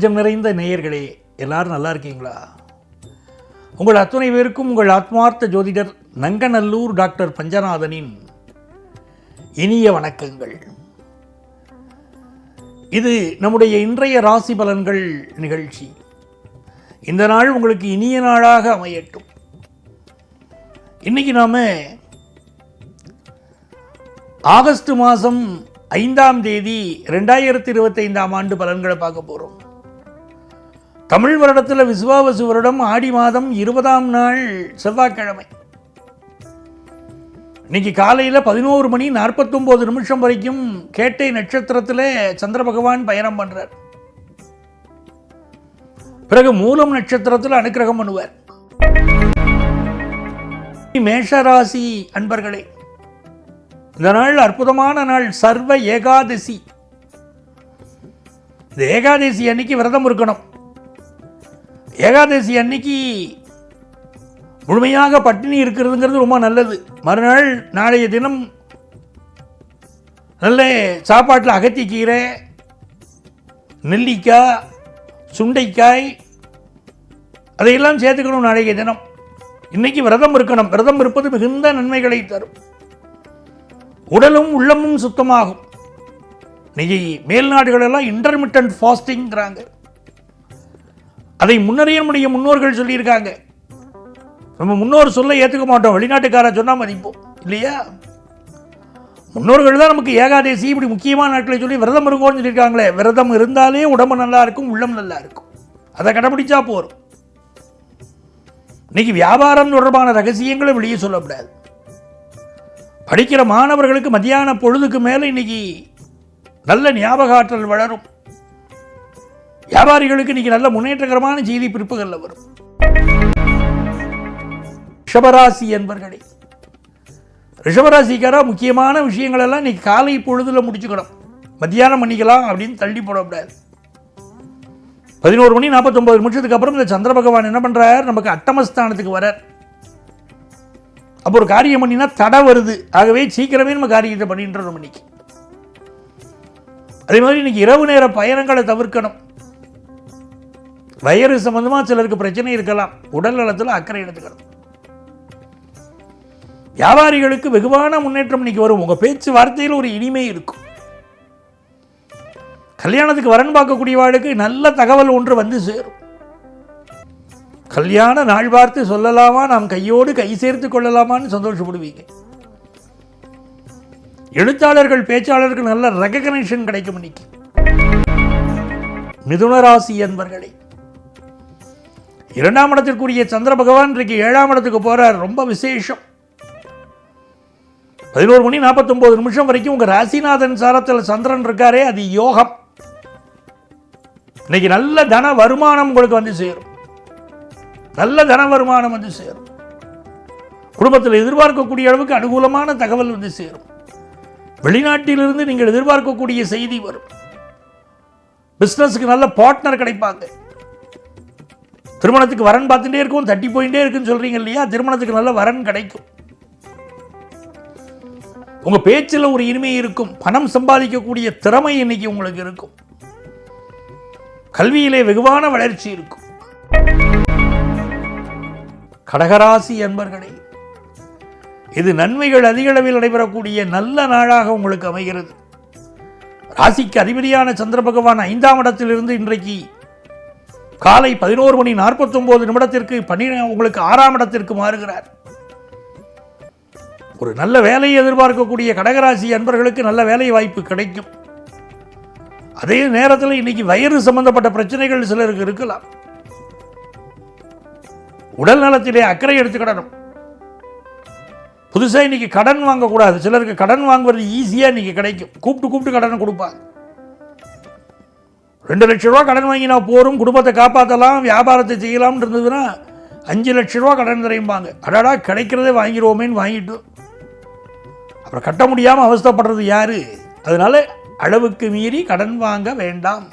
நெஞ்சம் நிறைந்த நேயர்களே எல்லாரும் நல்லா இருக்கீங்களா? உங்கள் அத்துணை பேருக்கும் உங்கள் ஆத்மார்த்த ஜோதிடர் நங்கநல்லூர் டாக்டர் பஞ்சநாதனின் இனிய வணக்கங்கள். இது நம்முடைய இன்றைய ராசி பலன்கள் நிகழ்ச்சி. இந்த நாள் உங்களுக்கு இனிய நாளாக அமையட்டும். இன்னைக்கு நாம ஆகஸ்ட் மாதம் ஐந்தாம் தேதி ரெண்டாயிரத்தி இருபத்தைந்தாம் ஆண்டு பலன்களை பார்க்க போகிறோம் தமிழ் வருடத்தில் விசுவாவசு வருடம் ஆடி மாதம் இருபதாம் நாள் செவ்வாய்க்கிழமை. இன்னைக்கு காலையில் பதினோரு மணி நாற்பத்தொம்போது நிமிஷம் வரைக்கும் கேட்டை நட்சத்திரத்தில் சந்திர பகவான் பயணம் பண்ணுறார் பிறகு மூலம் நட்சத்திரத்தில் அனுக்கிரகம் பண்ணுவார். மேஷராசி அன்பர்களே இந்த நாள் அற்புதமான நாள் சர்வ ஏகாதசி. இந்த ஏகாதசி அன்னைக்கு விரதம் இருக்கணும். ஏகாதசி அன்னைக்கு முழுமையாக பட்டினி இருக்கிறதுங்கிறது ரொம்ப நல்லது. மறுநாள் நாளைய தினம் நல்ல சாப்பாட்டில் அகத்திக்கீரை நெல்லிக்காய் சுண்டைக்காய் அதையெல்லாம் சேர்த்துக்கணும் நாளைய தினம். இன்னைக்கு விரதம் இருக்கணும். விரதம் இருப்பது மிகுந்த நன்மைகளை தரும். உடலும் உள்ளமும் சுத்தமாகும். இன்னைக்கு மேல் நாடுகளெல்லாம் இன்டர்மிட்டன்ட் ஃபாஸ்டிங்கிறாங்க அதை முன்னரே நம்முடைய முன்னோர்கள் சொல்லியிருக்காங்க. நம்ம முன்னோர் சொல்ல ஏற்றுக்க மாட்டோம். வெளிநாட்டுக்கார சொன்னால் மதிப்போம். இல்லையா? முன்னோர்கள் தான் நமக்கு ஏகாதேசி இப்படி முக்கியமான நாட்களை சொல்லி விரதம் இருக்கும்னு சொல்லியிருக்காங்களே. விரதம் இருந்தாலே உடம்பு நல்லா இருக்கும் உள்ளம் நல்லா இருக்கும். அதை கடைபிடிச்சா போதும் இன்னைக்கு வியாபாரம் தொடர்பான ரகசியங்களை வெளியே சொல்லக்கூடாது. படிக்கிற மாணவர்களுக்கு மத்தியான பொழுதுக்கு மேலே இன்னைக்கு நல்ல ஞாபக ஆற்றல் வளரும். வியாபாரிகளுக்கு இன்னைக்கு நல்ல முன்னேற்றகரமான செய்தி பிற்பகலில் வரும். ரிஷபராசி என்பர்களே ரிஷபராசிக்காரா முக்கியமான விஷயங்கள் எல்லாம் இன்னைக்கு காலை பொழுதுல முடிச்சுக்கணும். மத்தியானம் பண்ணிக்கலாம் அப்படின்னு தள்ளி போடக்கூடாது. பதினோரு மணி நாற்பத்தொம்பது நிமிஷத்துக்கு அப்புறம் இந்த சந்திர பகவான் என்ன பண்ணுறார் நமக்கு அட்டமஸ்தானத்துக்கு வரார். அப்போ ஒரு காரியம் பண்ணினா தடை வருது. ஆகவே சீக்கிரமே நம்ம காரியத்தை பண்ணின்றோம் இன்னைக்கு. அதே மாதிரி இன்னைக்கு இரவு நேர பயணங்களை தவிர்க்கணும். வயறு சம்மந்தமாக சிலருக்கு பிரச்சனை இருக்கலாம். உடல் நலத்தில் அக்கறை எடுத்துக்கணும். வியாபாரிகளுக்கு வெகுவான முன்னேற்றம் இன்னைக்கு வரும். உங்கள் பேச்சு வார்த்தையில் ஒரு இனிமை இருக்கும். கல்யாணத்துக்கு வரன் பார்க்கக்கூடியவாளுக்கு நல்ல தகவல் ஒன்று வந்து சேரும். கல்யாண நாள் பார்த்து சொல்லலாமா? நாம் கையோடு கை சேர்த்து கொள்ளலாமான்னு சந்தோஷப்படுவீங்க. எழுத்தாளர்கள் பேச்சாளர்கள் நல்ல ரெகக்னேஷன் கிடைக்கும் இன்னைக்கு. மிதுனராசி என்பர்களே இரண்டாம் இடத்திற்குரிய சந்திர பகவான் இன்றைக்கு ஏழாம் இடத்துக்கு போறார். ரொம்ப விசேஷம். பதினோரு மணி நாற்பத்தொம்போது நிமிஷம் வரைக்கும் உங்கள் ராசிநாதன் சாரத்தில் சந்திரன் இருக்காரே அது யோகம். இன்னைக்கு நல்ல தன வருமானம் உங்களுக்கு வந்து சேரும். நல்ல தன வருமானம் வந்து சேரும். குடும்பத்தில் எதிர்பார்க்கக்கூடிய அளவுக்கு அனுகூலமான தகவல் வந்து சேரும். வெளிநாட்டிலிருந்து நீங்கள் எதிர்பார்க்கக்கூடிய செய்தி வரும். பிஸ்னஸுக்கு நல்ல பார்ட்னர் கிடைப்பாங்க. திருமணத்துக்கு வரன் பார்த்துட்டே இருக்கும் தட்டி போயிட்டே இருக்குன்னு சொல்றீங்க இல்லையா? திருமணத்துக்கு நல்ல வரன் கிடைக்கும். உங்கள் பேச்சில் ஒரு இனிமை இருக்கும். பணம் சம்பாதிக்கக்கூடிய திறமை இன்னைக்கு உங்களுக்கு இருக்கும். கல்வியிலே வெகுவான வளர்ச்சி இருக்கும். கடகராசி என்பர்களே இது நன்மைகள் அதிக அளவில் நடைபெறக்கூடிய நல்ல நாளாக உங்களுக்கு அமைகிறது. ராசிக்கு அதிபதியான சந்திர பகவான் ஐந்தாம் இடத்திலிருந்து இன்றைக்கு காலை பதினோரு மணி நாற்பத்தொன்பது நிமிடத்திற்கு பன்னி உங்களுக்கு ஆறாம் இடத்திற்கு மாறுகிறார். ஒரு நல்ல வேலையை எதிர்பார்க்கக்கூடிய கடகராசி அன்பர்களுக்கு நல்ல வேலை வாய்ப்பு கிடைக்கும். அதே நேரத்தில் இன்னைக்கு வயிறு சம்பந்தப்பட்ட பிரச்சனைகள் சிலருக்கு இருக்கலாம். உடல் நலத்திலே அக்கறை எடுத்துக்கிடணும். புதுசாக இன்னைக்கு கடன் வாங்கக்கூடாது. சிலருக்கு கடன் வாங்குவது ஈஸியாக இன்னைக்கு கிடைக்கும். கூப்பிட்டு கூப்பிட்டு கடன் கொடுப்பாங்க ரெண்டு லட்ச ரூபா கடன் வாங்கினா போரும் குடும்பத்தை காப்பாற்றலாம் வியாபாரத்தை செய்யலாம்னு இருந்ததுன்னா அஞ்சு லட்ச ரூபா கடன் தரையும்பாங்க அடாடா கிடைக்கிறதே வாங்கிடுவோமேன்னு வாங்கிட்டு. அப்புறம் கட்ட முடியாமல் அவஸ்தைப்படுறது யார்? அதனால அளவுக்கு மீறி கடன் வாங்க வேண்டாம்.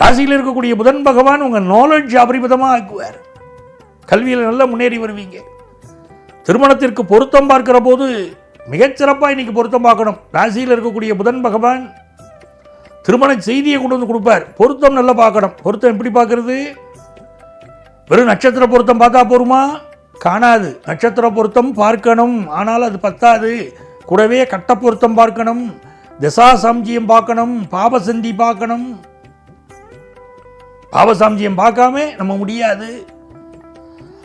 ராசியில் இருக்கக்கூடிய புதன் பகவான் உங்கள் நாலெட்ஜ் அபரிமிதமாக ஆக்குவார். கல்வியில் நல்லா முன்னேறி வருவீங்க. திருமணத்திற்கு பொருத்தம் பார்க்கிற போது மிகச்சிறப்பாக இன்னைக்கு பொருத்தம் பார்க்கணும். ராசியில் இருக்கக்கூடிய புதன் பகவான் திருமண செய்தியை கொண்டு வந்து கொடுப்பார். பொருத்தம் நல்லா பார்க்கணும். பொருத்தம் எப்படி பார்க்கறது? வெறும் நட்சத்திர பொருத்தம் பார்த்தா போருமா? காணாது. நட்சத்திர பொருத்தம் பார்க்கணும். ஆனால் அது பத்தாது. கூடவே கட்ட பொருத்தம் பார்க்கணும். திசா சாம்ஜியம் பார்க்கணும். பாபசந்தி பார்க்கணும். பாபசாம்ஜியம் பார்க்காம நம்ம முடியாது.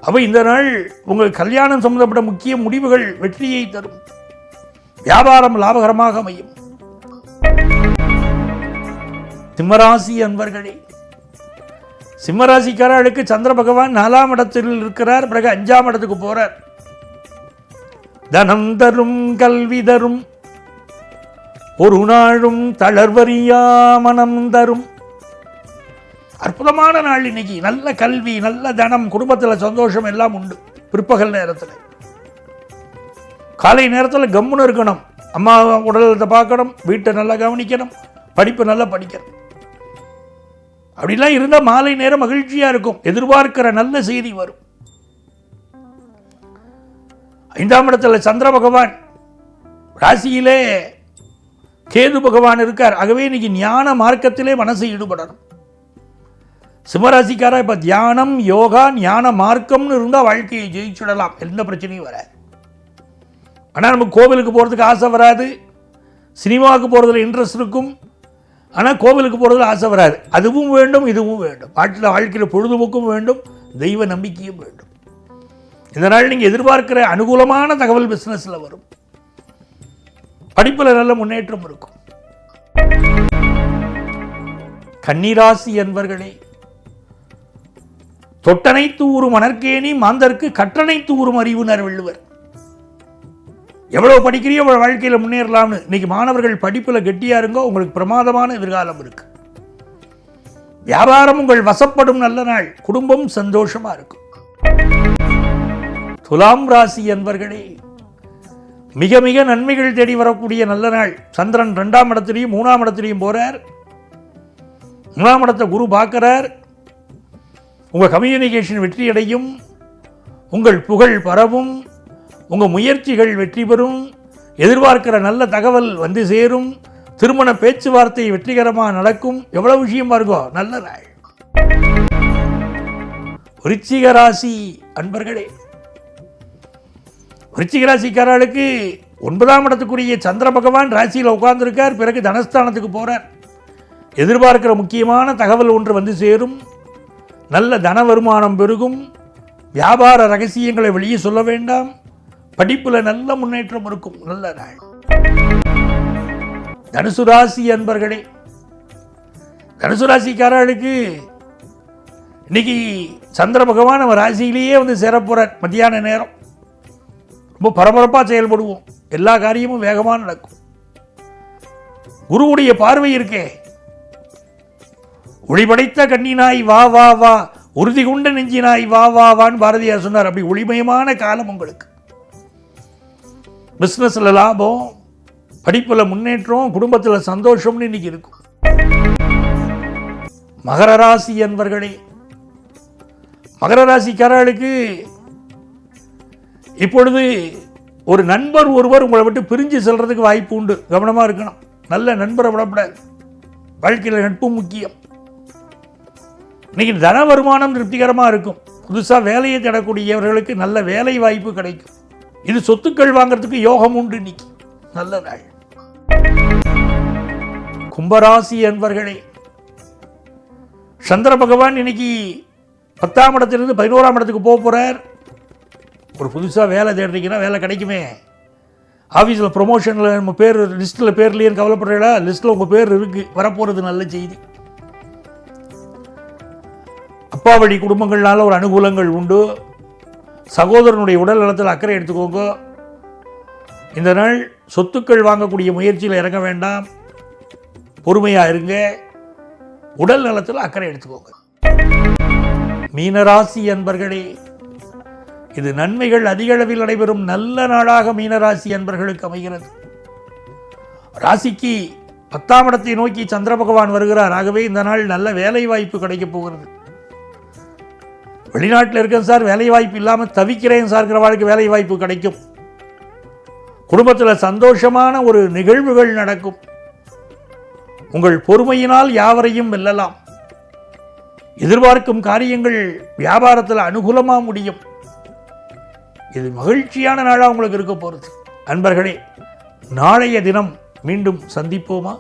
அப்போ இந்த நாள் உங்கள் கல்யாணம் சம்பந்தப்பட்ட முக்கிய முடிவுகள் வெற்றியை தரும். வியாபாரம் லாபகரமாக அமையும். சிம்மராசி அன்பர்களே சிம்மராசிக்காரர்களுக்கு சந்திர பகவான் நாலாம் இடத்தில் இருக்கிறார் பிறகு அஞ்சாம் இடத்துக்கு போறார். தனம் தரும் கல்வி தரும் ஒரு நாளும் தளர்வறியா மனம் தரும். அற்புதமான நாள் இன்னைக்கு. நல்ல கல்வி நல்ல தனம் குடும்பத்தில் சந்தோஷம் எல்லாம் உண்டு. பிற்பகல் நேரத்தில். காலை நேரத்தில் கம்முன்னு இருக்கணும். அம்மா உடலத்தை பார்க்கணும் வீட்டை நல்லா கவனிக்கணும் படிப்பு நல்லா படிக்கணும். அப்படிலாம் இருந்தால் மாலை நேரம் மகிழ்ச்சியாக இருக்கும். எதிர்பார்க்கிற நல்ல செய்தி வரும். ஐந்தாம் இடத்துல சந்திர பகவான். ராசியிலே கேது பகவான் இருக்கார். ஆகவே இன்னைக்கு ஞான மார்க்கத்திலே மனசு ஈடுபடணும். சிம்மராசிக்காரா இப்போ தியானம் யோகா ஞான மார்க்கம்னு இருந்தால் வாழ்க்கையை ஜெயிச்சுடலாம். எந்த பிரச்சனையும் வராது. ஆனால் நமக்கு கோவிலுக்கு போகிறதுக்கு ஆசை வராது. சினிமாவுக்கு போகிறதுல இன்ட்ரெஸ்ட் இருக்கும். ஆனால் கோவிலுக்கு போகிறதுல ஆசை வராது. அதுவும் வேண்டும் இதுவும் வேண்டும். வாழ்க்கையில் வாழ்க்கையில் பொழுதுபோக்கும் வேண்டும் தெய்வ நம்பிக்கையும் வேண்டும். இதனால் நீங்கள் எதிர்பார்க்கிற அனுகூலமான தகவல் பிஸ்னஸில் வரும். படிப்பில் நல்ல முன்னேற்றம் இருக்கும். கன்னிராசி என்பர்களே தொட்டனை ஊறும் மணற்கேணி மாந்தர்க்கு கற்றனைத்து ஊறும் அறிவுனர் வெள்ளுவர் எவ்வளவு படிக்கிறியோ அவ்வளோ வாழ்க்கையில் முன்னேறலாம்னு. இன்றைக்கி மாணவர்கள் படிப்பில் கெட்டியாக இருங்கோ உங்களுக்கு பிரமாதமான எதிர்காலம் இருக்கு. வியாபாரம் உங்கள் வசப்படும் நல்ல நாள் குடும்பம் சந்தோஷமா இருக்கும். துலாம் ராசி என்பர்களே மிக மிக நன்மைகள் தேடி வரக்கூடிய நல்ல நாள். சந்திரன் ரெண்டாம் இடத்துலையும் மூணாம் இடத்துலையும் போறார். மூணாம் இடத்தை குரு பார்க்குறார். உங்கள் கம்யூனிகேஷன் வெற்றியடையும். உங்கள் புகழ் பரவும். உங்கள் முயற்சிகள் வெற்றி பெறும். எதிர்பார்க்கிற நல்ல தகவல் வந்து சேரும். திருமண பேச்சுவார்த்தை வெற்றிகரமாக நடக்கும். எவ்வளோ விஷயமா இருக்கும் நல்ல நாள். விருச்சிக ராசி அன்பர்களே விருச்சிக ராசிக்காரர்களுக்கு ஒன்பதாம் இடத்துக்குரிய சந்திர பகவான் ராசியில் உட்கார்ந்துருக்கார். பிறகு தனஸ்தானத்துக்கு போகிறார் எதிர்பார்க்கிற முக்கியமான தகவல் ஒன்று வந்து சேரும். நல்ல தன வருமானம் பெருகும். வியாபார ரகசியங்களை வெளியே சொல்ல வேண்டாம். படிப்பில் நல்ல முன்னேற்றம் இருக்கும். நல்ல நாள். தனுசு ராசி அன்பர்களே தனுசு ராசிக்காரர்களுக்கு இன்னைக்கு சந்திர பகவான் நம்ம ராசியிலேயே வந்து சேரப்போறார். மத்தியான நேரம். ரொம்ப பரபரப்பாக செயல்படுவோம். எல்லா காரியமும் வேகமாக நடக்கும். குருவுடைய பார்வை இருக்கே. ஒளிபடைத்த கண்ணினாய் வா வா வா. உறுதி கொண்ட நெஞ்சினாய் வா வா வான்னு பாரதியார் சொன்னார். அப்படி ஒளிமயமான காலம் உங்களுக்கு. பிஸ்னஸில் லாபம் படிப்பில் முன்னேற்றம் குடும்பத்தில் சந்தோஷம்னு இன்னைக்கு இருக்கும். மகர ராசி என்பர்களே மகர ராசிக்காரர்களுக்கு இப்பொழுது ஒரு நண்பர் ஒருவர் உங்களை விட்டு பிரிஞ்சு செல்றதுக்கு வாய்ப்பு உண்டு. கவனமாக இருக்கணும். நல்ல நண்பரை விடப்படாது. வாழ்க்கையில் நட்பு முக்கியம். இன்னைக்கு தன வருமானம் திருப்திகரமாக இருக்கும். புதுசாக வேலையை தேடக்கூடியவர்களுக்கு நல்ல வேலை வாய்ப்பு கிடைக்கும். இது சொத்துக்கள் வாங்குறதுக்கு யோகம் உண்டு இன்னைக்கு. நல்ல நாள். கும்பராசி என்பர்களே சந்திர பகவான் இன்னைக்கு பத்தாம் இடத்திலிருந்து பதினோராம் இடத்துக்கு போக போகிறார் ஒரு புதுசாக வேலை தேடுறீங்கன்னா வேலை கிடைக்குமே. ஆஃபீஸில் ப்ரொமோஷனில் நம்ம பேர் லிஸ்ட்டில் பேர்லேயும் கவலைப்படுறீங்களா? லிஸ்ட்டில் உங்கள் பேர் இருக்குது வரப்போகிறது நல்ல செய்தி. அப்பா வழி குடும்பங்கள்னால ஒரு அனுகூலங்கள் உண்டு. சகோதரனுடைய உடல் நலத்தில் அக்கறை எடுத்துக்கோங்க. இந்த நாள் சொத்துக்கள் வாங்கக்கூடிய முயற்சியில் இறங்க வேண்டாம். பொறுமையாக இருங்க. உடல் நலத்தில் அக்கறை எடுத்துக்கோங்க. மீனராசி அன்பர்களே இது நன்மைகள் அதிக அளவில் நடைபெறும் நல்ல நாளாக மீனராசி அன்பர்களுக்கு அமைகிறது. ராசிக்கு பத்தாம் இடத்தை நோக்கி சந்திர பகவான் வருகிறார். ஆகவே இந்த நாள் நல்ல வேலை வாய்ப்பு கிடைக்கப் போகிறது. வெளிநாட்டில் இருக்கேன் சார் வேலை வாய்ப்பு இல்லாமல் தவிக்கிறேன் சார்ங்கிற வாழ்க்கை வேலை வாய்ப்பு கிடைக்கும். குடும்பத்தில் சந்தோஷமான ஒரு நிகழ்வுகள் நடக்கும். உங்கள் பொறுமையினால் யாவரையும் வெல்லலாம். எதிர்பார்க்கும் காரியங்கள் வியாபாரத்தில் அனுகூலமாக முடியும். இது மகிழ்ச்சியான நாளாக உங்களுக்கு இருக்க போகிறது அன்பர்களே நாளைய தினம் மீண்டும் சந்திப்போமா?